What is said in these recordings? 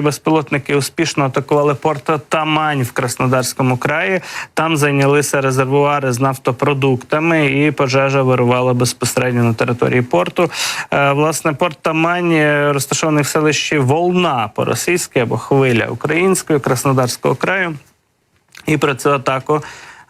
Безпілотники успішно атакували порт Тамань в Краснодарському краї. Там зайнялися резервуари з нафтопродуктами, і пожежа вирувала безпосередньо на території порту. Е, Власне, порт Тамань е, розташований в селищі Волна по-російськи або хвиля українською Краснодарського краю. І про цю атаку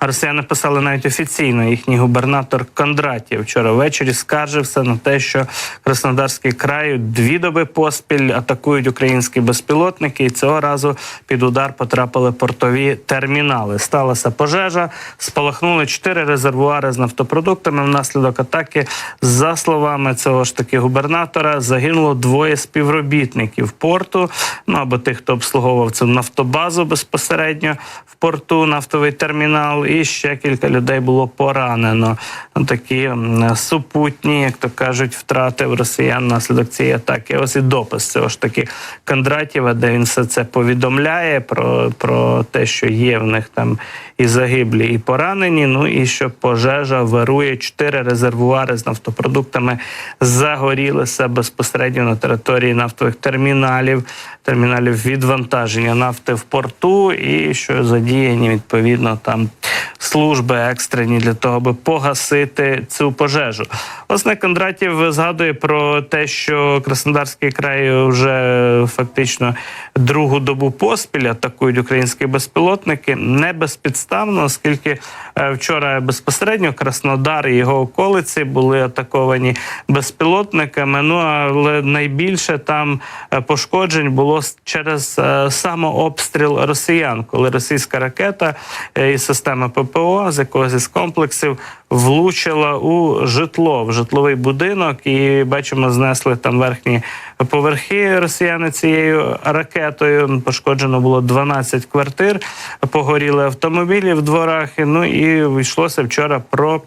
росіяни писали навіть офіційно. Їхній губернатор Кондратів вчора ввечері скаржився на те, що Краснодарський край дві доби поспіль атакують українські безпілотники, і цього разу під удар потрапили портові термінали. Сталася пожежа, спалахнули чотири резервуари з нафтопродуктами. Внаслідок атаки, за словами цього ж таки губернатора, загинуло двоє співробітників порту. Ну або тих, хто обслуговував цю нафтобазу безпосередньо в порту, нафтовий термінал, і ще кілька людей було поранено. Ну, Такі супутні, як то кажуть, втрати в росіян внаслідок цієї атаки. Ось і допис цього ж таки Кондратєва, де він все це повідомляє про, про те, що є в них там і загиблі, і поранені. Ну і що пожежа вирує чотири резервуари з нафтопродуктами загорілися безпосередньо на території нафтових терміналів, терміналів відвантаження нафти в порту, і що задіяні відповідно там служби екстрені для того, аби погасити цю пожежу. Власне, Кондратів згадує про те, що Краснодарський край вже фактично другу добу поспіль атакують українські безпілотники не безпідставно, оскільки е, вчора безпосередньо Краснодар і його околиці були атаковані безпілотниками. Ну але найбільше там е, пошкоджень було через е, самообстріл росіян, коли російська ракета е, із системи ППО з якогось із комплексів влучила у житло, в житловий будинок, і бачимо, знесли там верхні поверхи росіяни цією ракетою. Пошкоджено було 12 квартир, погоріли автомобілі в дворах. Ну і йшлося вчора про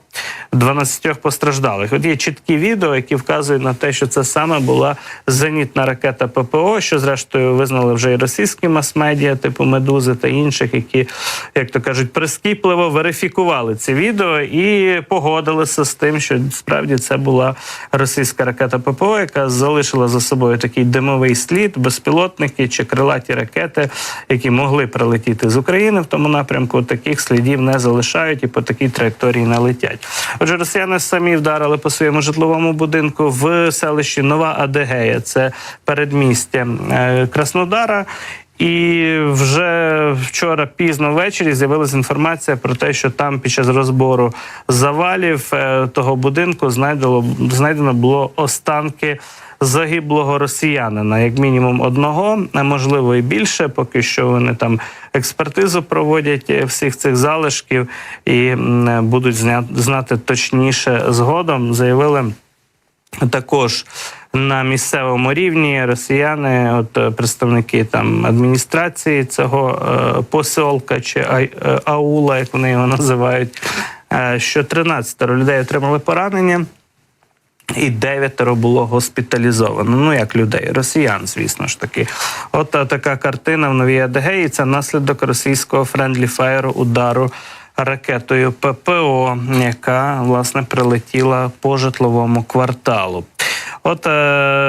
12 постраждалих. От є чіткі відео, які вказують на те, що це саме була зенітна ракета ППО, що зрештою визнали вже і російські мас-медіа, типу Медузи та інших, які, як то кажуть, прискіпливо верифікували ці відео і погодилися з тим, що справді це була російська ракета ППО, яка залишила за собою такий димовий слід, безпілотники чи крилаті ракети, які могли прилетіти з України в тому напрямку. Таких слідів не залишають і по такій траєкторії не летять. Отже, росіяни самі вдарили по своєму житловому будинку в селищі Нова Адегея, це передмістя е, Краснодара. І вже вчора пізно ввечері з'явилася інформація про те, що там під час розбору завалів е, того будинку знайдено, знайдено було останки загиблого росіянина, як мінімум одного, а можливо і більше. Поки що вони там експертизу проводять е, всіх цих залишків і будуть знати точніше згодом. Заявили також на місцевому рівні росіяни, от е, представники там адміністрації цього е, посілка чи е, аула, як вони його називають, е, що 13 людей отримали поранення. І дев'ятеро було госпіталізовано. Ну як людей, росіян, звісно ж таки. От е, така картина в новій Адегеї. Це наслідок російського френдлі фаєру удару ракетою ППО, яка власне прилетіла по житловому кварталу. От е,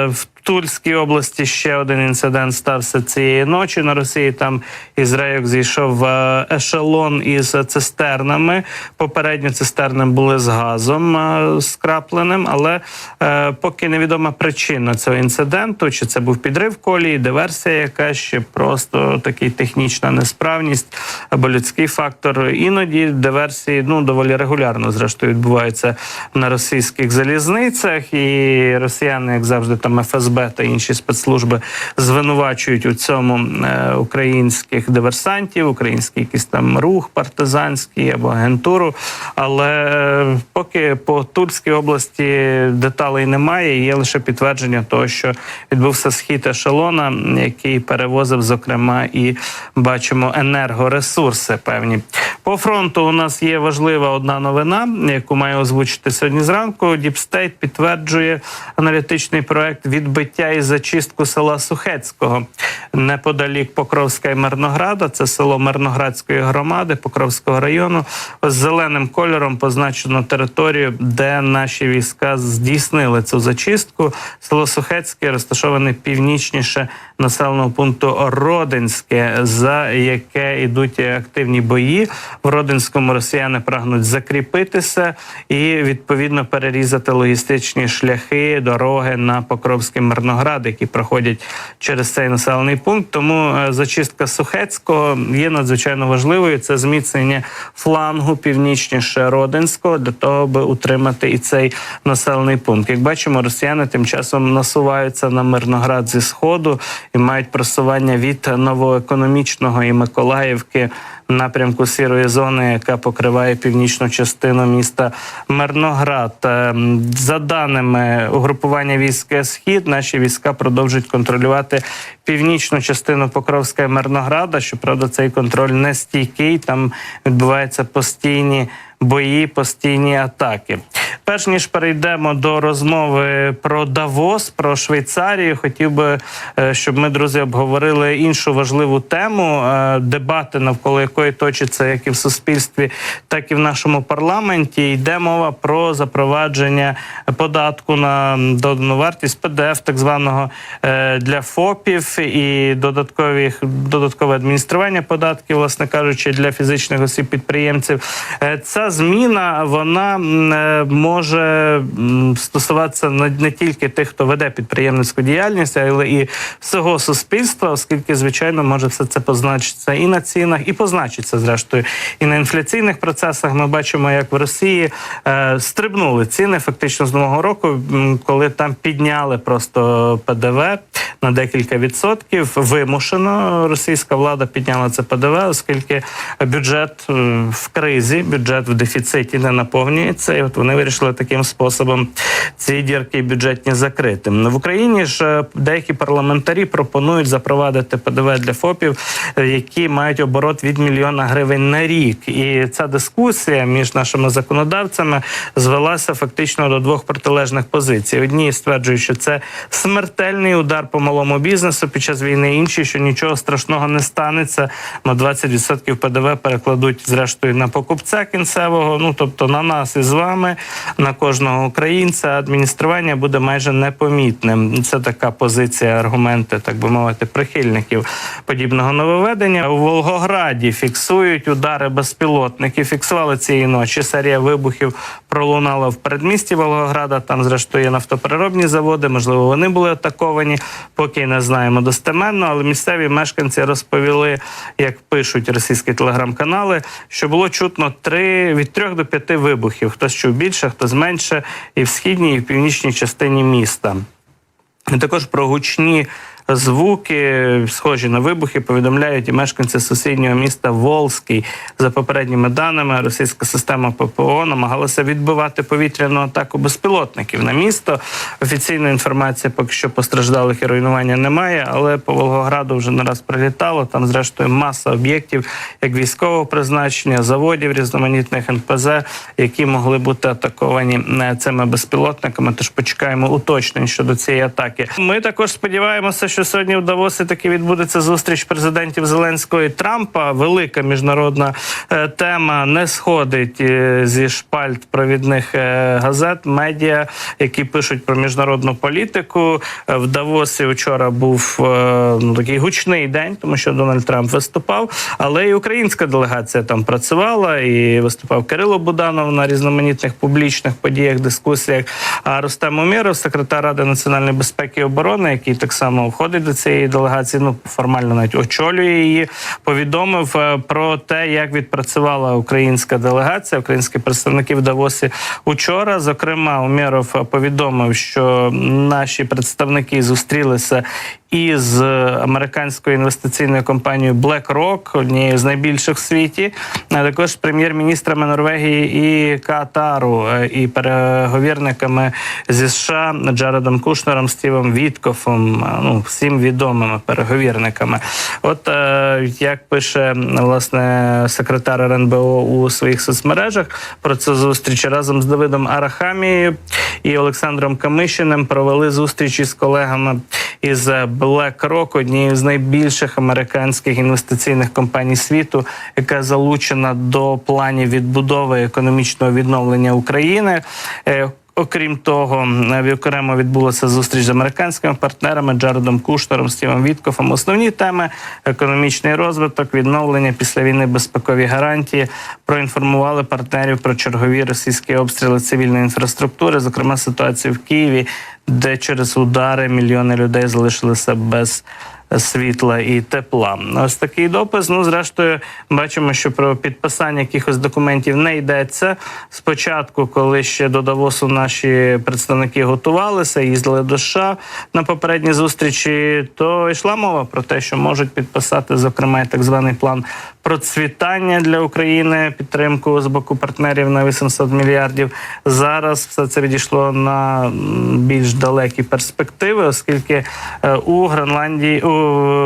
в Тульській області ще один інцидент стався цієї ночі. На Росії там із рейок зійшов е, ешелон із цистернами. Попередньо цистерни були з газом е, скрапленим, але е, поки невідома причина цього інциденту, чи це був підрив колії, диверсія, яка ще просто такий технічна несправність або людський фактор. Іноді диверсії ну доволі регулярно зрештою відбуваються на російських залізницях, і росіяни, як завжди, там ФСБ та інші спецслужби звинувачують у цьому е, українських диверсантів, український якийсь там рух партизанський або агентуру. Але е, поки по Тульській області деталей немає, є лише підтвердження того, що відбувся схід ешелона, який перевозив, зокрема, і бачимо енергоресурси певні. По фронту у нас є важлива одна новина, яку маю озвучити сьогодні зранку. Діпстейт підтверджує аналітичний проект відбиття і зачистку села Сухецького неподалік Покровська і Мирнограда. Це село Мирноградської громади Покровського району. Зеленим кольором позначено територію, де наші війська здійснили цю зачистку. Село Сухецьке розташоване північніше населеного пункту Родинське, за яке йдуть активні бої. В Родинському росіяни прагнуть закріпитися і відповідно перерізати логістичні шляхи, дороги на Покровський Мирноград, які проходять через цей населений пункт. Тому е, зачистка Сухецького є надзвичайно важливою. Це зміцнення флангу північніше Родинського для того, аби утримати і цей населений пункт. Як бачимо, росіяни тим часом насуваються на Мирноград зі сходу і мають просування від новоекономічного і Миколаївки напрямку сірої зони, яка покриває північну частину міста Мирноград. Е, За даними угрупування військ Схід, наші війська продовжують контролювати північну частину Покровська і Мирнограда. Щоправда, цей контроль не стійкий. Там відбуваються постійні бої, постійні атаки. Перш ніж перейдемо до розмови про Давос, про Швейцарію, хотів би, е, щоб ми, друзі, обговорили іншу важливу тему, е, дебати навколо якої точаться як і в суспільстві, так і в нашому парламенті. Йде мова про запровадження податку на додану вартість ПДФ, так званого е, для ФОПів і додаткових додаткове адміністрування податків, власне кажучи, для фізичних осіб підприємців. Е, Зміна вона е, може стосуватися не тільки тих, хто веде підприємницьку діяльність, але і всього суспільства, оскільки, звичайно, може все це позначитися і на цінах, і позначиться зрештою і на інфляційних процесах. Ми бачимо, як в Росії е, стрибнули ціни фактично з нового року, коли там підняли просто ПДВ на декілька відсотків. Вимушено російська влада підняла це ПДВ, оскільки бюджет е, в кризі, бюджет в дефіциті не наповнюється. І от вони вирішили таким способом ці дірки бюджетні закрити. В Україні ж е, деякі парламентарі пропонують запровадити ПДВ для ФОПів, е, які мають оборот від мільйона гривень на рік. І ця дискусія між нашими законодавцями звелася фактично до двох протилежних позицій. Одні стверджують, що це смертельний удар по малому бізнесу під час війни. Інші, що нічого страшного не станеться. На 20% ПДВ перекладуть зрештою на покупця кінцевого. Ну тобто на нас із вами, на кожного українця. Адміністрування буде майже непомітним. Це така позиція, аргументи, так би мовити, прихильників подібного нововведення. У Волгограді фіксують удари безпілотників. Фіксували цієї ночі. Серія вибухів пролунала в передмісті Волгограда. Там, зрештою, є нафтопереробні заводи. Можливо, вони були атаковані. Поки не знаємо достеменно, але місцеві мешканці розповіли, як пишуть російські телеграм-канали, що було чутно три від трьох до п'яти вибухів. Хтось чув більше, хтось менше, і в східній, і в північній частині міста. Також про гучні звуки, схожі на вибухи, повідомляють і мешканці сусіднього міста Волзький. За попередніми даними, російська система ППО намагалася відбивати повітряну атаку безпілотників на місто. Офіційної інформації поки що постраждалих і руйнування немає, але по Волгограду вже не раз прилітало. Там, зрештою, маса об'єктів, як військового призначення, заводів різноманітних НПЗ, які могли бути атаковані е, цими безпілотниками. Тож почекаємо уточнень щодо цієї атаки. Ми також сподіваємося, що сьогодні в Давосі таки відбудеться зустріч президентів Зеленського і Трампа. Велика міжнародна е, тема не сходить е, зі шпальт провідних е, газет, медіа, які пишуть про міжнародну політику. В Давосі вчора був ну, такий гучний день, тому що Дональд Трамп виступав, але і українська делегація там працювала, і виступав Кирило Буданов на різноманітних публічних подіях, дискусіях. А Рустем Умєров, секретар Ради національної безпеки і оборони, який так само входить до цієї делегації, ну формально навіть очолює її, повідомив е, про те, як відпрацювала українська делегація, українські представники в Давосі учора. Зокрема, Умєров повідомив, що наші представники зустрілися із американською інвестиційною компанією BlackRock, однією з найбільших в світі, а також прем'єр-міністрами Норвегії і Катару, е, і переговірниками зі США Джаредом Кушнером, Стівом Віткофом, е, ну всім відомими переговірниками. От е, як пише власне секретар РНБО у своїх соцмережах про цю зустріч разом з Давидом Арахамією і Олександром Камишиним провели зустрічі з колегами із BlackRock, однією з найбільших американських інвестиційних компаній світу, яка залучена до планів відбудови економічного відновлення України. Окрім того, е, окремо відбулася зустріч з американськими партнерами Джаредом Кушнером, Стівом Віткофом. Основні теми економічний розвиток, відновлення після війни безпекові гарантії. Проінформували партнерів про чергові російські обстріли цивільної інфраструктури, зокрема ситуацію в Києві, де через удари мільйони людей залишилися без світла і тепла. Ось такий допис. Ну, зрештою, бачимо, що про підписання якихось документів не йдеться. Спочатку, коли ще до Давосу наші представники готувалися, їздили до США на попередні зустрічі, то йшла мова про те, що можуть підписати, зокрема, так званий план процвітання для України, підтримку з боку партнерів на 800 мільярдів. Зараз все це відійшло на більш далекі перспективи, оскільки е, у Гренландії у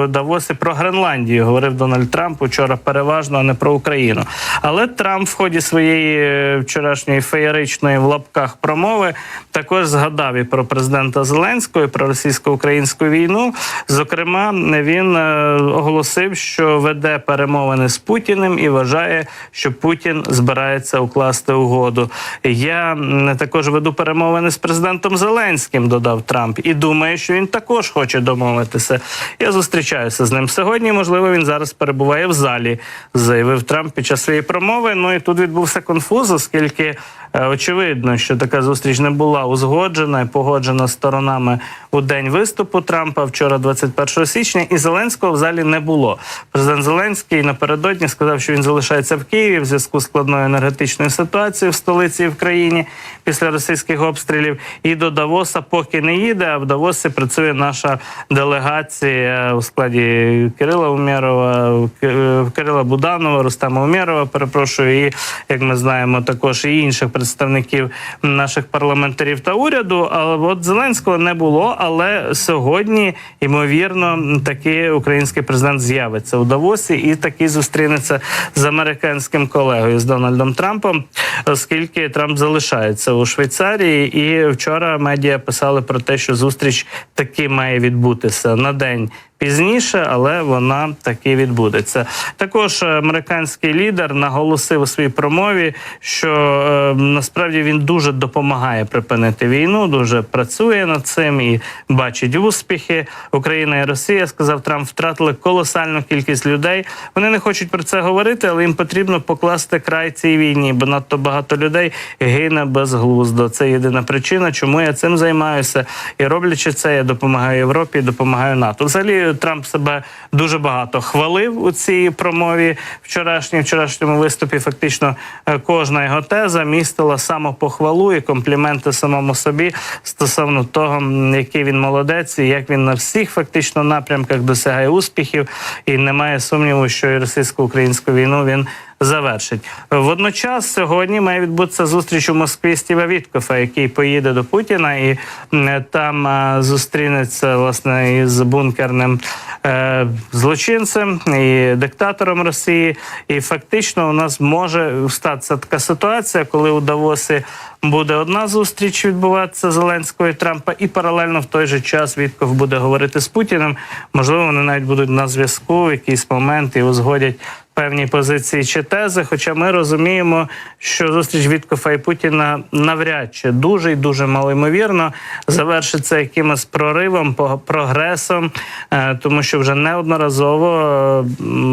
Давосі про Гренландію говорив Дональд Трамп учора переважно, а не про Україну. Але Трамп в ході своєї е, вчорашньої феєричної в лапках промови також згадав і про президента Зеленського, і про російсько-українську війну. Зокрема, він е, оголосив, що веде перемовини з Путіним і вважає, що Путін збирається укласти угоду. Я також веду перемовини з президентом Зеленським, додав Трамп, і думаю, що він також хоче домовитися. Я зустрічаюся з ним сьогодні. Можливо, він зараз перебуває в залі, заявив Трамп під час своєї промови. Ну і тут відбувся конфуз, оскільки очевидно, що така зустріч не була узгоджена і погоджена сторонами у день виступу Трампа вчора, 21 січня, і Зеленського в залі не було. Президент Зеленський напередодні сказав, що він залишається в Києві в зв'язку з складною енергетичною ситуацією в столиці і в країні після російських обстрілів. І до Давоса поки не їде. А в Давосі працює наша делегація у складі Кирила Умєрова, Ки- Кирила Буданова, Рустема Умєрова. Перепрошую, і як ми знаємо, також і інших представників наших парламентарів та уряду. Але от Зеленського не було. Але сьогодні, ймовірно, таки український президент з'явиться у Давосі і таки зустрінеться з американським колегою з Дональдом Трампом, оскільки Трамп залишається у Швейцарії. І вчора медіа писали про те, що зустріч таки має відбутися на день. Пізніше, але вона таки відбудеться. Також американський лідер наголосив у своїй промові, що е, насправді він дуже допомагає припинити війну, дуже працює над цим і бачить успіхи. Україна і Росія сказав Трамп, втратили колосальну кількість людей. Вони не хочуть про це говорити, але їм потрібно покласти край цій війні, бо надто багато людей гине безглуздо. Це єдина причина, чому я цим займаюся. І роблячи це, я допомагаю Європі, допомагаю НАТО. Взагалі, Трамп себе дуже багато хвалив у цій промові вчорашній вчорашньому виступі. Фактично, е, кожна його теза містила самопохвалу і компліменти самому собі стосовно того, який він молодець, і як він на всіх фактично напрямках досягає успіхів, і немає сумніву, що і російсько-українську війну він завершить. Водночас сьогодні має відбутися зустріч у Москві Стіва Віткофа, який поїде до Путіна і м, там е, зустрінеться власне із бункерним е, злочинцем і диктатором Росії. І фактично у нас може статися така ситуація, коли у Давосі буде одна зустріч відбуватися Зеленського і Трампа, і паралельно в той же час Вітков буде говорити з Путіним. Можливо, вони навіть будуть на зв'язку в якийсь момент і узгодять певні позиції чи тези. Хоча ми розуміємо, що зустріч Віткофа і Путіна навряд чи дуже і дуже малоймовірно завершиться якимось проривом, прогресом, е, тому що вже неодноразово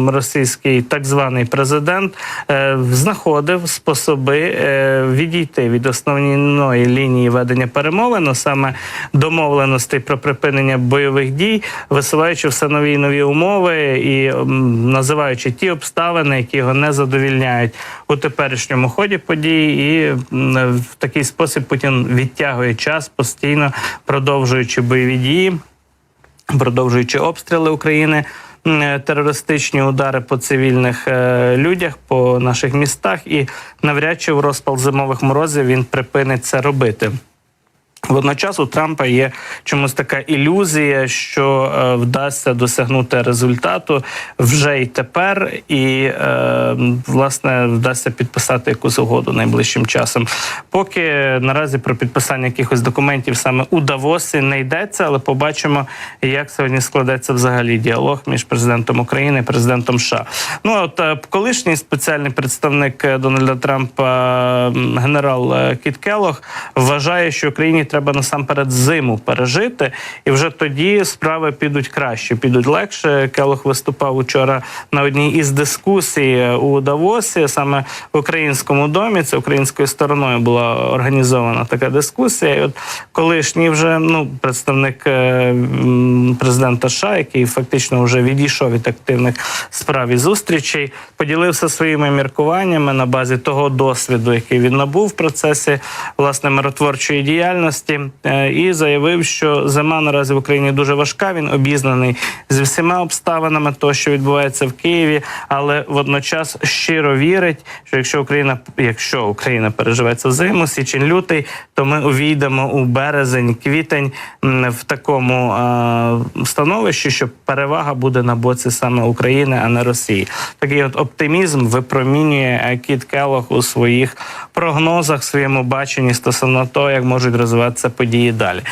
російський так званий президент е, знаходив способи е, відійти від основної лінії ведення перемовин, саме домовленостей про припинення бойових дій, висуваючи все нові і нові умови і називаючи ті обставини, які його не задовільняють у теперішньому ході подій, і в такий спосіб Путін відтягує час постійно продовжуючи бойові дії продовжуючи обстріли України, терористичні удари по цивільних е, людях, по наших містах, і навряд чи в розпал зимових морозів він припинить це робити. Водночас у Трампа є чомусь така ілюзія, що е, вдасться досягнути результату вже й тепер, і е, власне вдасться підписати якусь угоду найближчим часом. Поки наразі про підписання якихось документів саме у Давосі не йдеться, але побачимо, як сьогодні складеться взагалі діалог між президентом України і президентом США. Ну от е, колишній спеціальний представник Дональда Трампа, генерал е, Кіт Келлог, вважає, що Україні треба насамперед зиму пережити, і вже тоді справи підуть краще, підуть легше. Келлог виступав учора на одній із дискусій е, у Давосі, саме в українському домі. Це українською стороною була організована така дискусія. І от колишній вже ну представник е, президента США, який фактично вже відійшов від активних справ і зустрічей, поділився своїми міркуваннями на базі того досвіду, який він набув в процесі власне миротворчої діяльності, е, і заявив, що зима наразі в Україні дуже важка. Він обізнаний з всіма обставинами того, що відбувається в Києві, але водночас щиро вірить, що якщо Україна, якщо Україна переживе цю зиму, січень лютий, то ми увійдемо у березень, квітень в такому е, становищі, що перевага буде на боці саме України, а не Росії. Такий от оптимізм випромінює е, Кіт Келлог у своїх прогнозах, своєму баченні стосовно того, як можуть розвиватися події далі.